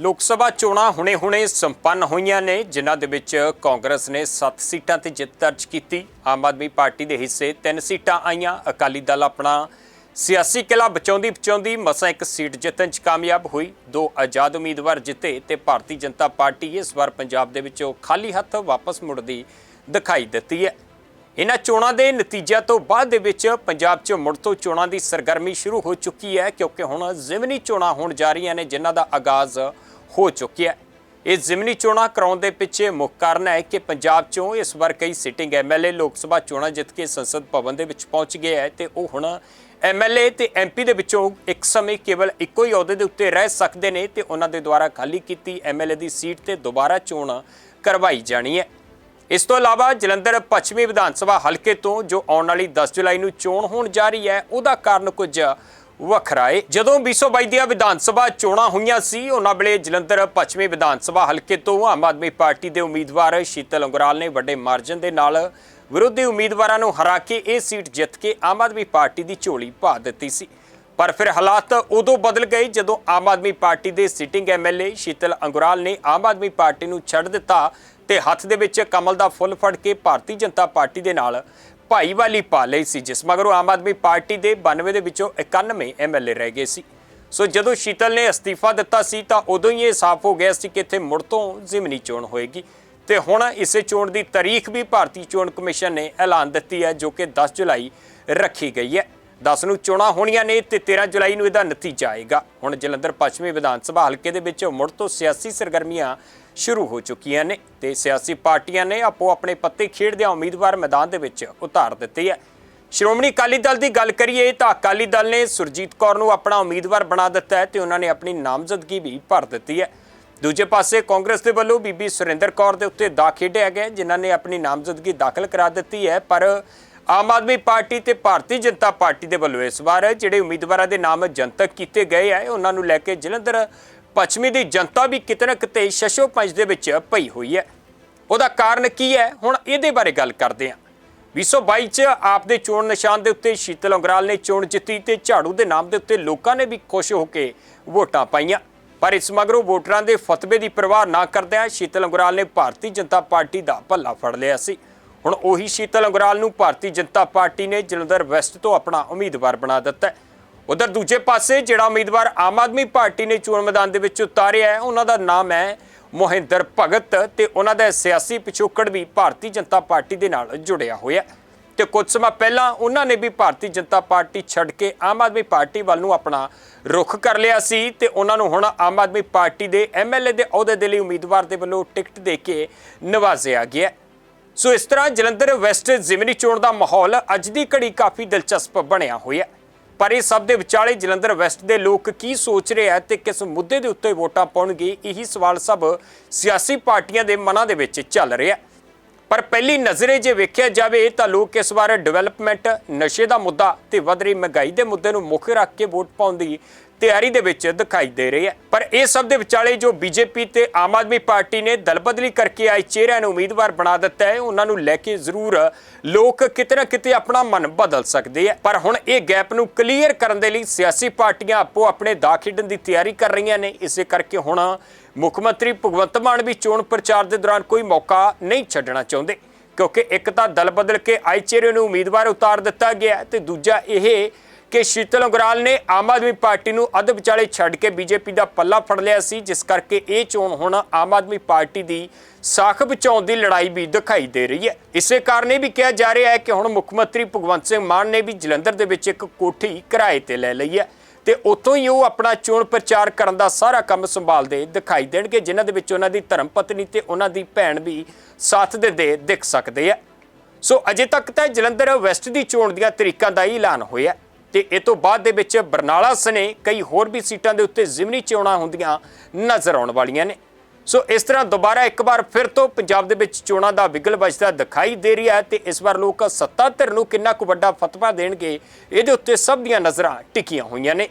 ਲੋਕ ਸਭਾ ਚੋਣਾਂ ਹੁਣੇ-ਹੁਣੇ ਸੰਪੰਨ ਹੋਈਆਂ ਨੇ, ਜਿਨ੍ਹਾਂ ਦੇ ਵਿੱਚ ਕਾਂਗਰਸ ਨੇ 7 ਸੀਟਾਂ ਤੇ ਜਿੱਤ ਦਰਜ ਕੀਤੀ। ਆਮ ਆਦਮੀ ਪਾਰਟੀ ਦੇ ਹਿੱਸੇ 3 ਸੀਟਾਂ ਆਈਆਂ। ਅਕਾਲੀ ਦਲ ਆਪਣਾ ਸਿਆਸੀ ਕਿਲਾ ਬਚਾਉਂਦੀ ਬਚਾਉਂਦੀ ਮਸਾਂ ਇੱਕ ਸੀਟ ਜਿੱਤਣ 'ਚ ਕਾਮਯਾਬ ਹੋਈ। ਦੋ ਆਜ਼ਾਦ ਉਮੀਦਵਾਰ ਜਿੱਤੇ ਤੇ ਭਾਰਤੀ ਜਨਤਾ ਪਾਰਟੀ ਇਸ ਵਾਰ ਪੰਜਾਬ ਦੇ ਵਿੱਚੋਂ ਖਾਲੀ ਹੱਥ ਵਾਪਸ ਮੁੜਦੀ ਦਿਖਾਈ ਦਿੱਤੀ ਹੈ। ਇਹਨਾਂ ਚੋਣਾਂ ਦੇ ਨਤੀਜਿਆਂ ਤੋਂ ਬਾਅਦ ਦੇ ਵਿੱਚ ਪੰਜਾਬ 'ਚ ਮੁੜ ਤੋਂ ਚੋਣਾਂ ਦੀ ਸਰਗਰਮੀ ਸ਼ੁਰੂ ਹੋ ਚੁੱਕੀ ਹੈ, ਕਿਉਂਕਿ ਹੁਣ ਜ਼ਿਮਨੀ ਚੋਣਾਂ ਹੋਣ ਜਾ ਰਹੀਆਂ ਨੇ, ਜਿਨ੍ਹਾਂ ਦਾ ਆਗਾਜ਼ ਹੋ ਚੁੱਕਿਆ ਹੈ। ਇਹ ਜ਼ਿਮਨੀ ਚੋਣਾਂ ਕਰਾਉਣ ਦੇ ਪਿੱਛੇ ਮੁੱਖ ਕਾਰਨ ਹੈ ਕਿ ਪੰਜਾਬ 'ਚੋਂ ਇਸ ਵਾਰ ਕਈ ਸਿਟਿੰਗ ਐਮਐਲਏ ਲੋਕ ਸਭਾ ਚੋਣਾਂ ਜਿੱਤ ਕੇ ਸੰਸਦ ਭਵਨ ਦੇ ਵਿੱਚ ਪਹੁੰਚ ਗਏ ਹੈ ਤੇ ਉਹ ਹੁਣ ਐਮਐਲਏ ਤੇ ਐਮਪੀ ਦੇ ਵਿੱਚੋਂ ਇੱਕ ਸਮੇਂ ਕੇਵਲ ਇੱਕੋ ਹੀ ਅਹੁਦੇ ਦੇ ਉੱਤੇ ਰਹਿ ਸਕਦੇ ਨੇ ਤੇ ਉਹਨਾਂ ਦੇ ਦੁਆਰਾ ਖਾਲੀ ਕੀਤੀ ਐਮਐਲਏ ਦੀ ਸੀਟ ਤੇ ਦੁਬਾਰਾ ਚੋਣ ਕਰਵਾਈ ਜਾਣੀ ਹੈ। ਇਸ ਤੋਂ ਇਲਾਵਾ ਜਲੰਧਰ ਪੱਛਮੀ ਵਿਧਾਨ ਸਭਾ ਹਲਕੇ ਤੋਂ ਜੋ ਆਉਣ ਵਾਲੀ 10 ਜੁਲਾਈ ਨੂੰ ਚੋਣ ਹੋਣ ਜਾ ਰਹੀ ਹੈ, ਉਹਦਾ ਕਾਰਨ ਕੁਝ ਵੱਖਰਾ ਏ। ਜਦੋਂ 2022 ਦੀਆਂ ਵਿਧਾਨ ਸਭਾ ਚੋਣਾਂ ਹੋਈਆਂ ਸੀ, ਉਹਨਾਂ ਵੇਲੇ ਜਲੰਧਰ ਪੱਛਮੀ ਵਿਧਾਨ ਸਭਾ ਹਲਕੇ ਤੋਂ ਆਮ ਆਦਮੀ ਪਾਰਟੀ ਦੇ ਉਮੀਦਵਾਰ ਸ਼ੀਤਲ ਅੰਗਰਾਲ ਨੇ ਵੱਡੇ ਮਾਰਜਨ ਦੇ ਨਾਲ ਵਿਰੋਧੀ ਉਮੀਦਵਾਰਾਂ ਨੂੰ ਹਰਾ ਕੇ ਇਹ ਸੀਟ ਜਿੱਤ ਕੇ ਆਮ ਆਦਮੀ ਪਾਰਟੀ ਦੀ ਝੋਲੀ ਪਾ ਦਿੱਤੀ ਸੀ। ਪਰ ਫਿਰ ਹਾਲਾਤ ਉਦੋਂ ਬਦਲ ਗਏ ਜਦੋਂ ਆਮ ਆਦਮੀ ਪਾਰਟੀ ਦੇ ਸਿਟਿੰਗ ਐਮਐਲਏ ਸ਼ੀਤਲ ਅੰਗਰਾਲ ਨੇ ਆਮ ਆਦਮੀ ਪਾਰਟੀ ਨੂੰ ਛੱਡ ਦਿੱਤਾ ਤੇ ਹੱਥ ਦੇ ਵਿੱਚ ਕਮਲ ਦਾ ਫੁੱਲ ਫੜ ਕੇ ਭਾਰਤੀ ਜਨਤਾ ਪਾਰਟੀ ਦੇ ਨਾਲ ਭਾਈਵਾਲੀ ਪਾ ਲਈ ਸੀ, ਜਿਸ ਮਗਰੋਂ ਆਮ ਆਦਮੀ ਪਾਰਟੀ ਦੇ 92 ਦੇ ਵਿੱਚੋਂ 91 ਐਮਐਲਏ ਰਹਿ ਗਏ ਸੀ। ਸੋ ਜਦੋਂ ਸ਼ੀਤਲ ਨੇ ਅਸਤੀਫਾ ਦਿੱਤਾ ਸੀ, ਤਾਂ ਉਦੋਂ ਹੀ ਇਹ ਸਾਫ਼ ਹੋ ਗਿਆ ਸੀ ਕਿ ਇੱਥੇ ਮੁੜ ਤੋਂ ਜ਼ਿਮਨੀ ਚੋਣ ਹੋਏਗੀ। ਤੇ ਹੁਣ ਇਸੇ ਚੋਣ ਦੀ ਤਾਰੀਖ ਵੀ ਭਾਰਤੀ ਚੋਣ ਕਮਿਸ਼ਨ ਨੇ ਐਲਾਨ ਦਿੱਤੀ ਹੈ, ਜੋ ਕਿ 10 ਜੁਲਾਈ ਰੱਖੀ ਗਈ ਹੈ। 10 ਨੂੰ ਚੋਣਾਂ ਹੋਣੀਆਂ ਨੇ ਤੇ 13 ਜੁਲਾਈ ਨੂੰ ਇਹਦਾ ਨਤੀਜਾ ਆਏਗਾ। ਹੁਣ ਜਲੰਧਰ ਪੱਛਮੀ ਵਿਧਾਨ ਸਭਾ ਹਲਕੇ ਦੇ ਵਿੱਚ ਮੁੜ ਤੋਂ ਸਿਆਸੀ ਸਰਗਰਮੀਆਂ ਸ਼ੁਰੂ ਹੋ ਚੁੱਕੀਆਂ ਨੇ ਤੇ ਸਿਆਸੀ ਪਾਰਟੀਆਂ ਨੇ ਆਪੋ ਆਪਣੇ ਪੱਤੇ ਖੇਡਦਿਆਂ ਉਮੀਦਵਾਰ ਮੈਦਾਨ ਦੇ ਵਿੱਚ ਉਤਾਰ ਦਿੱਤੇ ਹੈ ਸ਼੍ਰੋਮਣੀ ਅਕਾਲੀ ਦਲ ਦੀ ਗੱਲ ਕਰੀਏ ਤਾਂ ਅਕਾਲੀ ਦਲ ਨੇ ਸੁਰਜੀਤ ਕੌਰ ਨੂੰ ਆਪਣਾ ਉਮੀਦਵਾਰ ਬਣਾ ਦਿੱਤਾ ਹੈ ਤੇ ਉਹਨਾਂ ਨੇ ਆਪਣੀ ਨਾਮਜ਼ਦਗੀ ਵੀ ਭਰ ਦਿੱਤੀ ਹੈ। ਦੂਜੇ ਪਾਸੇ ਕਾਂਗਰਸ ਦੇ ਵੱਲੋਂ ਬੀਬੀ ਸੁਰਿੰਦਰ ਕੌਰ ਦੇ ਉੱਤੇ ਦਾ ਖੇਡਿਆ ਗਿਆ ਜਿਨ੍ਹਾਂ ਨੇ ਆਪਣੀ ਨਾਮਜ਼ਦਗੀ ਦਾਖਲ ਕਰਾ ਦਿੱਤੀ ਹੈ, ਪਰ ਆਮ ਆਦਮੀ ਪਾਰਟੀ ਤੇ ਭਾਰਤੀ ਜਨਤਾ ਪਾਰਟੀ ਦੇ ਵੱਲੋਂ ਇਸ ਵਾਰ ਜਿਹੜੇ ਉਮੀਦਵਾਰਾਂ ਦੇ ਨਾਮ ਜਨਤਕ ਕੀਤੇ ਗਏ ਆ, ਉਹਨਾਂ ਨੂੰ ਲੈ ਕੇ ਜਲੰਧਰ ਪੱਛਮੀ ਦੀ ਜਨਤਾ ਵੀ ਕਿਤੇ ਨਾ ਕਿਤੇ ਸ਼ਸ਼ੋ ਪੰਜ ਦੇ ਵਿੱਚ ਪਈ ਹੋਈ ਹੈ। ਉਹਦਾ ਕਾਰਨ ਕੀ ਹੈ? ਹੁਣ ਇਹਦੇ ਬਾਰੇ ਗੱਲ ਕਰਦੇ ਹਾਂ। 2022 ਚ ਆਪ ਦੇ ਚੋਣ ਨਿਸ਼ਾਨ ਦੇ ਉੱਤੇ ਸ਼ੀਤਲ ਅੰਗਰਾਲ ਨੇ ਚੋਣ ਜਿੱਤੀ ਤੇ ਝਾੜੂ ਦੇ ਨਾਮ ਦੇ ਉੱਤੇ ਲੋਕਾਂ ਨੇ ਵੀ ਖੁਸ਼ ਹੋ ਕੇ ਵੋਟਾਂ ਪਾਈਆਂ। ਪਰ ਇਸ ਮਗਰੋਂ ਵੋਟਰਾਂ ਦੇ ਫਤਵੇ ਦੀ ਪਰਵਾਹ ਨਾ ਕਰਦਿਆਂ ਸ਼ੀਤਲ ਅੰਗਰਾਲ ਨੇ ਭਾਰਤੀ ਜਨਤਾ ਪਾਰਟੀ ਦਾ ਭੱਲਾ ਫੜ ਲਿਆ ਸੀ। ਹੁਣ ਉਹੀ ਸ਼ੀਤਲ ਅੰਗਰਾਲ ਨੂੰ ਭਾਰਤੀ ਜਨਤਾ ਪਾਰਟੀ ਨੇ ਜਲੰਧਰ ਵੈਸਟ ਤੋਂ ਆਪਣਾ ਉਮੀਦਵਾਰ ਬਣਾ ਦਿੱਤਾ ਹੈ। ਉਧਰ ਦੂਜੇ ਪਾਸੇ ਜਿਹੜਾ ਉਮੀਦਵਾਰ ਆਮ ਆਦਮੀ ਪਾਰਟੀ ਨੇ ਚੋਣ ਮੈਦਾਨ ਦੇ ਵਿੱਚ ਉਤਾਰਿਆ ਹੈ, ਉਹਨਾਂ ਦਾ ਨਾਮ ਹੈ ਮੋਹਿੰਦਰ ਭਗਤ ਤੇ ਉਹਨਾਂ ਦਾ ਸਿਆਸੀ ਪਿਛੋਕੜ ਵੀ ਭਾਰਤੀ ਜਨਤਾ ਪਾਰਟੀ ਦੇ ਨਾਲ ਜੁੜਿਆ ਹੋਇਆ ਹੈ। ਤੇ ਕੁਝ ਸਮਾਂ ਪਹਿਲਾਂ ਉਹਨਾਂ ਨੇ ਵੀ ਭਾਰਤੀ ਜਨਤਾ ਪਾਰਟੀ ਛੱਡ ਕੇ ਆਮ ਆਦਮੀ ਪਾਰਟੀ ਵੱਲ ਨੂੰ ਆਪਣਾ ਰੁਖ ਕਰ ਲਿਆ ਸੀ ਤੇ ਉਹਨਾਂ ਨੂੰ ਹੁਣ ਆਮ ਆਦਮੀ ਪਾਰਟੀ ਦੇ ਐਮਐਲਏ ਦੇ ਅਹੁਦੇ ਦੇ ਲਈ ਉਮੀਦਵਾਰ ਦੇ ਵੱਲੋਂ ਟਿਕਟ ਦੇ ਕੇ ਨਵਾਜ਼ਿਆ ਗਿਆ ਸੋ ਇਸ ਤਰ੍ਹਾਂ ਜਲੰਧਰ ਵੈਸਟ ਜ਼ਿਮਨੀ ਚੋਣ ਦਾ ਮਾਹੌਲ ਅੱਜ ਦੀ ਘੜੀ ਕਾਫੀ ਦਿਲਚਸਪ ਬਣਿਆ ਹੋਇਆ ਪਰ ਇਹ ਸਭ ਦੇ ਵਿਚਾਲੇ ਜਲੰਧਰ ਵੈਸਟ ਦੇ ਲੋਕ ਕੀ ਸੋਚ ਰਹੇ ਆ ਤੇ ਕਿਸ ਮੁੱਦੇ ਦੇ ਉੱਤੇ ਵੋਟਾਂ ਪਾਉਣਗੇ, ਇਹੀ ਸਵਾਲ ਸਭ ਸਿਆਸੀ ਪਾਰਟੀਆਂ ਦੇ ਮਨਾਂ ਦੇ ਵਿੱਚ ਚੱਲ ਰਿਹਾ ਹੈ। ਪਰ ਪਹਿਲੀ ਨਜ਼ਰੇ ਜੇ ਵੇਖਿਆ ਜਾਵੇ ਤਾਂ ਲੋਕ ਇਸ ਵਾਰ ਡਿਵੈਲਪਮੈਂਟ ਨਸ਼ੇ ਦਾ ਮੁੱਦਾ ਤੇ ਵਧ ਰਹੀ ਮਹਿੰਗਾਈ ਦੇ ਮੁੱਦੇ ਨੂੰ ਮੁੱਖ ਰੱਖ ਕੇ ਵੋਟ ਪਾਉਣ ਦੀ ਤਿਆਰੀ ਦੇ ਵਿੱਚ ਦਿਖਾਈ ਦੇ ਰਹੀ ਹੈ। ਪਰ ਇਹ ਸਭ ਦੇ ਵਿਚਾਲੇ ਜੋ ਬੀਜੇਪੀ ਤੇ ਆਮ ਆਦਮੀ ਪਾਰਟੀ ਨੇ ਦਲਬਦਲੀ ਕਰਕੇ ਆਏ ਚਿਹਰਿਆਂ ਨੂੰ ਉਮੀਦਵਾਰ ਬਣਾ ਦਿੱਤਾ ਹੈ, ਉਹਨਾਂ ਨੂੰ ਲੈ ਕੇ ਜ਼ਰੂਰ ਲੋਕ ਕਿਤੇ ਨਾ ਕਿਤੇ ਆਪਣਾ ਮਨ ਬਦਲ ਸਕਦੇ ਆ ਪਰ ਹੁਣ ਇਹ ਗੈਪ ਨੂੰ ਕਲੀਅਰ ਕਰਨ ਦੇ ਲਈ ਸਿਆਸੀ ਪਾਰਟੀਆਂ ਆਪੋ ਆਪਣੇ ਦਾ ਖੇਡਣ ਦੀ ਤਿਆਰੀ ਕਰ ਰਹੀਆਂ ਨੇ। ਇਸੇ ਕਰਕੇ ਹੁਣ ਮੁੱਖ ਮੰਤਰੀ ਭਗਵੰਤ ਮਾਨ ਵੀ ਚੋਣ ਪ੍ਰਚਾਰ ਦੇ ਦੌਰਾਨ ਕੋਈ ਮੌਕਾ ਨਹੀਂ ਛੱਡਣਾ ਚਾਹੁੰਦੇ, ਕਿਉਂਕਿ ਇੱਕ ਤਾਂ ਦਲ ਬਦਲ ਕੇ ਆਏ ਚਿਹਰੇ ਨੂੰ ਉਮੀਦਵਾਰ ਉਤਾਰ ਦਿੱਤਾ ਗਿਆ ਹੈ ਤੇ ਦੂਜਾ ਇਹ ਕਿ ਸ਼ੀਤਲ ਅੰਗਰਾਲ ਨੇ ਆਮ ਆਦਮੀ ਪਾਰਟੀ ਨੂੰ ਅੱਧ ਵਿਚਾਲੇ ਛੱਡ ਕੇ ਬੀਜੇਪੀ ਦਾ ਪੱਲਾ ਫੜ ਲਿਆ ਸੀ, ਜਿਸ ਕਰਕੇ ਇਹ ਚੋਣ ਹੁਣ ਆਮ ਆਦਮੀ ਪਾਰਟੀ ਦੀ ਸਾਖ ਬਚਾਉਣ ਦੀ ਲੜਾਈ ਵੀ ਦਿਖਾਈ ਦੇ ਰਹੀ ਹੈ। ਇਸੇ ਕਾਰਨ ਇਹ ਵੀ ਕਿਹਾ ਜਾ ਰਿਹਾ ਹੈ ਕਿ ਹੁਣ ਮੁੱਖ ਮੰਤਰੀ ਭਗਵੰਤ ਸਿੰਘ ਮਾਨ ਨੇ ਵੀ ਜਲੰਧਰ ਦੇ ਵਿੱਚ ਇੱਕ ਕੋਠੀ ਕਿਰਾਏ ਤੇ ਲੈ ਲਈ ਹੈ। ਤੇ ਉੱਥੋਂ ਹੀ ਉਹ ਆਪਣਾ ਚੋਣ ਪ੍ਰਚਾਰ ਕਰਨ ਦਾ ਸਾਰਾ ਕੰਮ ਸੰਭਾਲਦੇ ਦਿਖਾਈ ਦੇਣਗੇ, ਜਿਨ੍ਹਾਂ ਦੇ ਵਿੱਚ ਉਹਨਾਂ ਦੀ ਧਰਮ ਪਤਨੀ ਤੇ ਉਹਨਾਂ ਦੀ ਭੈਣ ਵੀ ਸਾਥ ਦਿੰਦੇ ਦਿਖ ਸਕਦੇ ਆ। ਸੋ ਅਜੇ ਤੱਕ ਤਾਂ ਜਲੰਧਰ ਵੈਸਟ ਦੀ ਚੋਣ ਦੀਆਂ ਤਰੀਕਾਂ ਦਾ ਹੀ ਐਲਾਨ ਹੋਇਆ ਤੇ ਇਹ ਤੋਂ ਬਾਅਦ ਦੇ ਵਿੱਚ ਬਰਨਾਲਾ ਸਨੇ ਕਈ ਹੋਰ ਵੀ ਸੀਟਾਂ ਦੇ ਉੱਤੇ ਜ਼ਿਮਨੀ ਚੋਣਾਂ ਹੁੰਦੀਆਂ ਨਜ਼ਰ ਆਉਣ ਵਾਲੀਆਂ ਨੇ। ਸੋ ਇਸ ਤਰ੍ਹਾਂ ਦੁਬਾਰਾ ਇੱਕ ਵਾਰ ਫਿਰ ਤੋਂ ਪੰਜਾਬ ਦੇ ਵਿੱਚ ਚੋਣਾਂ ਦਾ ਵਿਗਲ ਵੱਜਦਾ ਦਿਖਾਈ ਦੇ ਰਿਹਾ ਹੈ ਤੇ ਇਸ ਵਾਰ ਲੋਕ ਸੱਤਾ ਧਿਰ ਨੂੰ ਕਿੰਨਾ ਕੁ ਵੱਡਾ ਫਤਵਾ ਦੇਣਗੇ, ਇਹਦੇ ਉੱਤੇ ਸਭ ਦੀਆਂ ਨਜ਼ਰਾਂ ਟਿਕੀਆਂ ਹੋਈਆਂ ਨੇ।